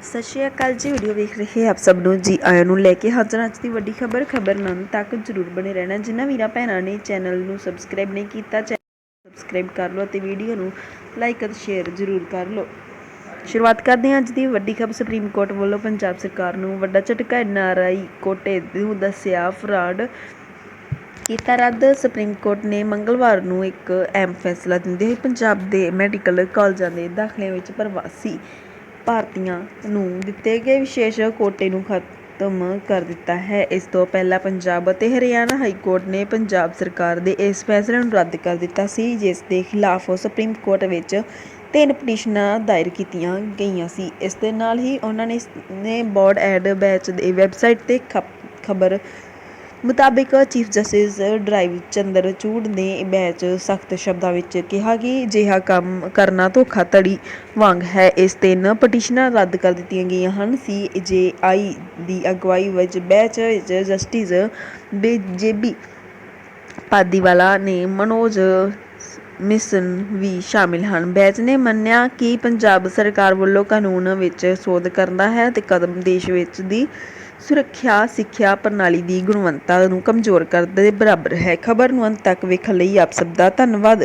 ਸਤਿ ਸ਼੍ਰੀ ਅਕਾਲ ਜੀ ਵੀਡੀਓ ਵੇਖ ਰਹੇ ਆਪ ਸਭ ਨੂੰ। ਜੀ ਆਇਆਂ ਨੂੰ ਲੈ ਕੇ ਹਾਜ਼ਰ ਅੱਜ ਦੀ ਵੱਡੀ ਖਬਰ। ਖਬਰ ਨਾਲ ਤੱਕ ਜਰੂਰ ਬਣੇ ਰਹਿਣਾ। ਜਿਨ੍ਹਾਂ ਵੀਰਾਂ ਭੈਣਾਂ ਨੇ ਚੈਨਲ ਨੂੰ ਸਬਸਕ੍ਰਾਈਬ ਨਹੀਂ ਕੀਤਾ ਸਬਸਕ੍ਰਾਈਬ ਕਰ ਲਓ ਅਤੇ ਵੀਡੀਓ ਨੂੰ ਲਾਈਕ ਅਤੇ ਸ਼ੇਅਰ ਜਰੂਰ ਕਰ ਲਓ। ਸ਼ੁਰੂਆਤ ਕਰਦੇ ਹਾਂ ਅੱਜ ਦੀ ਵੱਡੀ ਖਬਰ। ਸੁਪਰੀਮ ਕੋਰਟ ਵੱਲੋਂ ਪੰਜਾਬ ਸਰਕਾਰ ਨੂੰ ਵੱਡਾ ਝਟਕਾ ਐਨਆਰਆਈ ਕੋਟੇ ਨੂੰ ਦੱਸਿਆ ਫਰਾਡ। ਕੀਤਾ ਰੱਦ। ਸੁਪਰੀਮ ਕੋਰਟ ਨੇ ਮੰਗਲਵਾਰ ਨੂੰ ਇੱਕ ਅਹਿਮ ਫੈਸਲਾ ਦਿੰਦੇ ਹੋਏ ਪੰਜਾਬ ਦੇ ਮੈਡੀਕਲ ਕਾਲਜਾਂ ਦੇ ਦਾਖਲਿਆਂ ਵਿੱਚ ਪ੍ਰਵਾਸੀ ਭਾਰਤੀਆਂ ਨੂੰ ਦਿੱਤੇ ਗਏ ਵਿਸ਼ੇਸ਼ ਕੋਟੇ ਨੂੰ ਖਤਮ ਕਰ ਦਿੱਤਾ ਹੈ। ਇਸ ਤੋਂ ਪਹਿਲਾਂ ਪੰਜਾਬ ਅਤੇ ਹਰਿਆਣਾ ਹਾਈ ਕੋਰਟ ਨੇ ਪੰਜਾਬ ਸਰਕਾਰ ਦੇ ਇਸ ਫੈਸਲੇ ਨੂੰ ਰੱਦ ਕਰ ਦਿੱਤਾ ਸੀ, ਜਿਸ ਦੇ ਖਿਲਾਫ ਸੁਪਰੀਮ ਕੋਰਟ ਵਿੱਚ ਤਿੰਨ ਪਟੀਸ਼ਨਾਂ ਦਾਇਰ ਕੀਤੀਆਂ ਗਈਆਂ ਸੀ। ਇਸ ਦੇ ਨਾਲ ਹੀ ਉਹਨਾਂ ਨੇ ਨੇ ਬੋਰਡ ਐਡ ਬੈਚ ਦੇ ਵੈਬਸਾਈਟ ਤੇ ਖਬਰ ਮੁਤਾਬਿਕ chief justice drive Chandrachud ਨੇ ਬੈਚ ਸਖਤ ਸ਼ਬਦਾਂ ਵਿੱਚ ਕਿਹਾ ਕਿ ਅਜਿਹਾ ਕੰਮ ਕਰਨਾ ਧੋਖਾਧੜੀ ਵਾਂਗ ਹੈ। ਇਸ ਤਿੰਨ ਪਟੀਸ਼ਨਾਂ ਰੱਦ ਕਰ ਦਿੱਤੀਆਂ ਗਈਆਂ ਹਨ। ਸੀ ਜੇ ਆਈ ਦੀ ਅਗਵਾਈ ਵਿੱਚ ਬੈਚ ਵਿੱਚ ਜਸਟਿਸ ਬੇਜੇਬੀ ਪਾਦੀਵਾਲਾ ਨੇ ਮਨੋਜ ਮਿਸ਼ਨ ਵੀ ਸ਼ਾਮਿਲ ਹਨ। ਬੈਚ ਨੇ ਮੰਨਿਆ ਕਿ ਪੰਜਾਬ ਸਰਕਾਰ ਵੱਲੋਂ ਕਾਨੂੰਨ ਵਿੱਚ ਸੋਧ ਕਰਦਾ ਹੈ ਤੇ ਕਦਮ ਦੇਸ਼ ਵਿੱਚ ਦੀ ਸੁਰੱਖਿਆ, ਸਿੱਖਿਆ ਪ੍ਰਣਾਲੀ ਦੀ ਗੁਣਵੱਤਾ ਨੂੰ ਕਮਜ਼ੋਰ ਕਰਨ ਦੇ ਬਰਾਬਰ ਹੈ। ਖਬਰ ਨੂੰ ਅੰਤ ਤੱਕ ਵੇਖਣ ਲਈ ਆਪ ਸਭ ਦਾ ਧੰਨਵਾਦ।